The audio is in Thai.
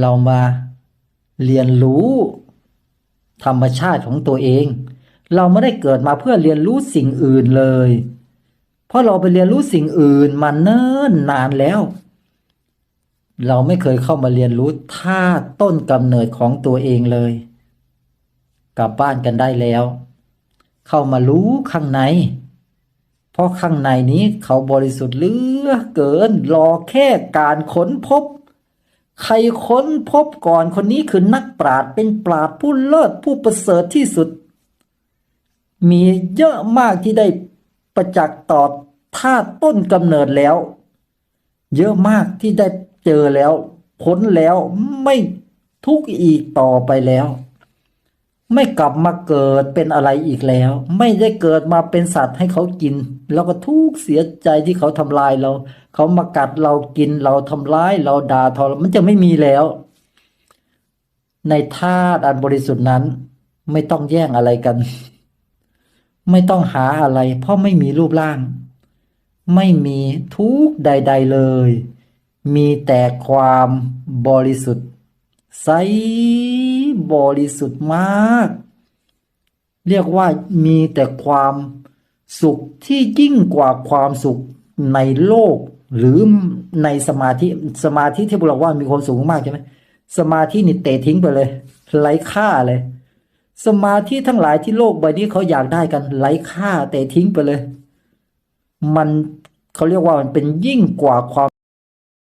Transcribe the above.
เรามาเรียนรู้ธรรมชาติของตัวเอง เราไม่ได้เกิดมาเพื่อเรียนรู้สิ่งอื่นเลย เพราะเราไปเรียนรู้สิ่งอื่นมาเนิ่นนานแล้ว เราไม่เคยเข้ามาเรียนรู้ท่าต้นกำเนิดของตัวเองเลย กลับบ้านกันได้แล้ว เข้ามารู้ข้างใน เพราะข้างในนี้เขาบริสุทธิ์เหลือเกินรอแค่การค้นพบ ใครค้นพบก่อนคนนี้คือนักปราดเป็นปราดผู้เลิศผู้ประเสริฐที่สุด มีเยอะมากที่ได้ประจักษ์ต่อท่าต้นกำเนิดแล้ว เยอะมากที่ได้เจอแล้วพ้นแล้วไม่ทุกข์อีกต่อไปแล้ว ไม่กลับมาเกิดเป็นอะไรอีกแล้ว ไม่ได้เกิดมาเป็นสัตว์ให้เขากิน แล้วก็ทุกข์เสียใจที่เขาทำลายเรา เขามากัดเรากินเราทำร้าย เราด่าทอมันจะไม่มีแล้ว ในธาตุอันบริสุทธิ์นั้น ไม่ต้องแย่งอะไรกัน ไม่ต้องหาอะไร เพราะไม่มีรูปร่าง ไม่มีทุกข์ใด ๆเลย มีแต่ความบริสุทธิ์ใส บริสุทธิ์มาก เรียกว่ามีแต่ความสุขที่ยิ่งกว่าความสุขในโลก หรือในสมาธิสมาธิที่พวกเราว่ามีความสูงมากใช่ไหมสมาธินี่เตะทิ้งไปเลยไร้ค่าเลย สมาธิทั้งหลายที่โลกใบนี้เขาอยากได้กันไร้ค่าเตะทิ้งไปเลย มันเขาเรียกว่ามันเป็นยิ่งกว่าความ